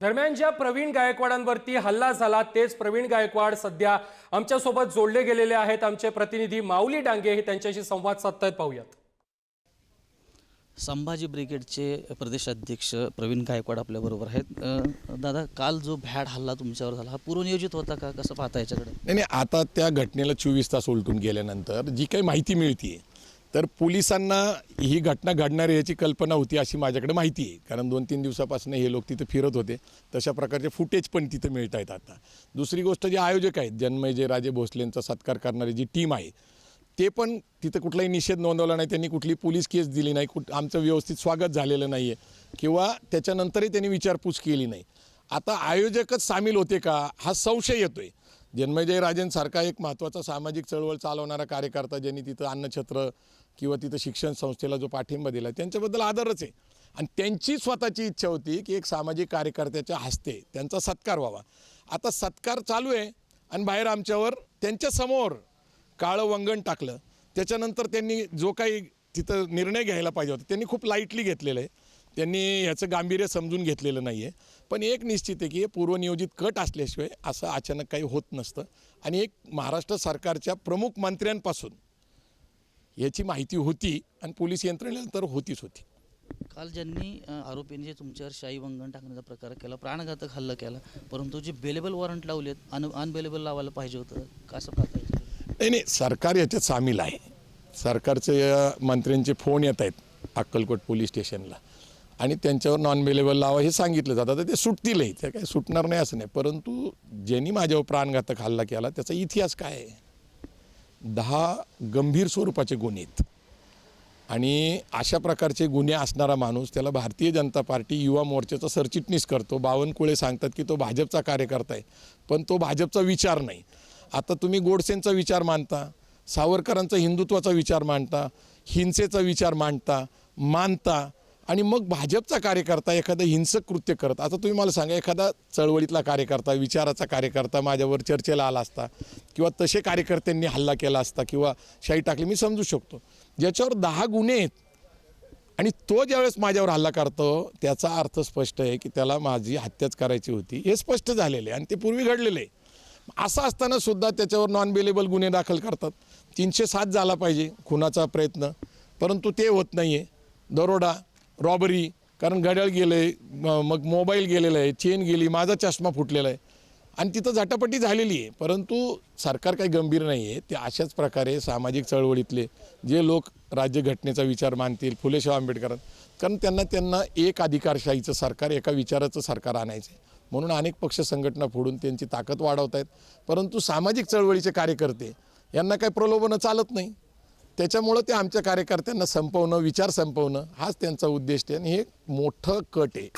दरम्यान ज्या प्रवीण गायकवाडांवरती हल्ला झाला तेच प्रवीण गायकवाड सध्या आमच्यासोबत जोडले गेलेले आहेत. आमचे प्रतिनिधी माऊली डांगे हे त्यांच्याशी संवाद साधतायत. पाहूयात. संभाजी ब्रिगेडचे प्रदेशाध्यक्ष प्रवीण गायकवाड आपल्याबरोबर आहेत. दादा काल जो भॅड हल्ला तुमच्यावर झाला हा पूर्वनियोजित होता का? कसं पाहता याच्याकडे? नाही नाही आता त्या घटनेला चोवीस तास उलटून गेल्यानंतर जी काही माहिती मिळते तर पोलिसांना ही घटना घडणार याची कल्पना होती अशी माझ्याकडे माहिती आहे. कारण दोन तीन दिवसापासून हे लोक तिथे फिरत होते. तशा प्रकारचे फुटेज पण तिथे मिळत आहेत आता. दुसरी गोष्ट जे आयोजक आहेत जन्मय जे राजे भोसलेंचा सत्कार करणारी जी टीम आहे ते पण तिथं कुठलाही निषेध नोंदवला नाही. त्यांनी कुठली पोलीस केस दिली नाही. कुठ आमचं व्यवस्थित स्वागत झालेलं नाही आहे किंवा त्याच्यानंतरही त्यांनी विचारपूस केली नाही. आता आयोजकच सामील होते का हा संशय येतोय. जन्मजय राजेंसारखा एक महत्त्वाचा सामाजिक चळवळ चालवणारा कार्यकर्ता ज्यांनी तिथं अन्नछत्र किंवा तिथं शिक्षण संस्थेला जो पाठिंबा दिला त्यांच्याबद्दल आदरच आहे. आणि त्यांची स्वतःची इच्छा होती की एक सामाजिक कार्यकर्त्याच्या हस्ते त्यांचा सत्कार व्हावा. आता सत्कार चालू आहे आणि बाहेर आमच्यावर त्यांच्यासमोर काळं वंगण टाकलं. त्याच्यानंतर त्यांनी जो काही तिथं निर्णय घ्यायला पाहिजे होता त्यांनी खूप लाईटली घेतलेलं आहे. त्यांनी ह्याचं गांभीर्य समजून घेतलेलं नाही आहे पण एक निश्चित आहे की हे पूर्वनियोजित कट असल्याशिवाय असं अचानक काही होत नसतं. आणि एक महाराष्ट्र सरकारच्या प्रमुख मंत्र्यांपासून याची माहिती होती आणि पोलीस यंत्रणेनंतर होतीच होती. काल ज्यांनी आरोपींनी जे तुमच्यावर शाई वंगण टाकण्याचा प्रकार केला प्राणघातक हल्ला केला परंतु जे बेलेबल वॉरंट लावलेत अन अनबेलेबल लावायला पाहिजे होतं कसं याच्याकडे नाही नाही सरकार याच्यात सामील आहे. सरकारचे मंत्र्यांचे फोन येत आहेत अक्कलकोट पोलीस स्टेशनला. आणि त्यांच्यावर नॉन अवेलेबल लावा हे सांगितलं जातं. तर ते सुटतीलही ते काही सुटणार नाही असं नाही. परंतु ज्यांनी माझ्यावर प्राणघातक हल्ला केला त्याचा इतिहास काय आहे? दहा गंभीर स्वरूपाचे गुन्हे आहेत. आणि अशा प्रकारचे गुन्हे असणारा माणूस त्याला भारतीय जनता पार्टी युवा मोर्चाचा सरचिटणीस करतो. बावनकुळे सांगतात की तो भाजपचा कार्यकर्ता आहे पण तो भाजपचा विचार नाही. आता तुम्ही गोडसेंचा विचार मानता सावरकरांचा हिंदुत्वाचा विचार मांडता हिंसेचा विचार मांडता मानता आणि मग भाजपचा कार्यकर्ता एखादं हिंसक कृत्य करत आता तुम्ही मला सांगा एखादा चळवळीतला कार्यकर्ता विचाराचा कार्यकर्ता माझ्यावर चर्चेला आला असता किंवा तसे कार्यकर्त्यांनी हल्ला केला असता किंवा शाही टाकली मी समजू शकतो. ज्याच्यावर दहा गुन्हे आहेत आणि तो ज्यावेळेस माझ्यावर हल्ला करतो त्याचा अर्थ स्पष्ट आहे की त्याला माझी हत्याच करायची होती. हे स्पष्ट झालेले आहे आणि ते पूर्वी घडलेले आहे. असं असताना सुद्धा त्याच्यावर नॉन बेलेबल गुन्हे दाखल करतात. तीनशे सात झाला पाहिजे खुनाचा प्रयत्न परंतु ते होत नाही आहे दरोडा रॉबरी कारण घड्याळ गेलं आहे मग मोबाईल गेलेला आहे चेन गेली माझा चष्मा फुटलेला आहे. आणि तिथं झटापटी झालेली आहे. परंतु सरकार काही गंभीर नाही आहे ते अशाच प्रकारे सामाजिक चळवळीतले जे लोक राज्यघटनेचा विचार मानतील फुलेशाह आंबेडकर कारण त्यांना त्यांना एक अधिकारशाहीचं सरकार एका विचाराचं सरकार आणायचं आहे म्हणून अनेक पक्ष संघटना फोडून त्यांची ताकद वाढवत आहेत परंतु सामाजिक चळवळीचे कार्यकर्ते यांना काही प्रलोभनं चालत नाही. त्याच्यामुळं ते आमच्या कार्यकर्त्यांना संपवणं विचार संपवणं हाच त्यांचा उद्देश आहे आणि हे मोठं कट आहे.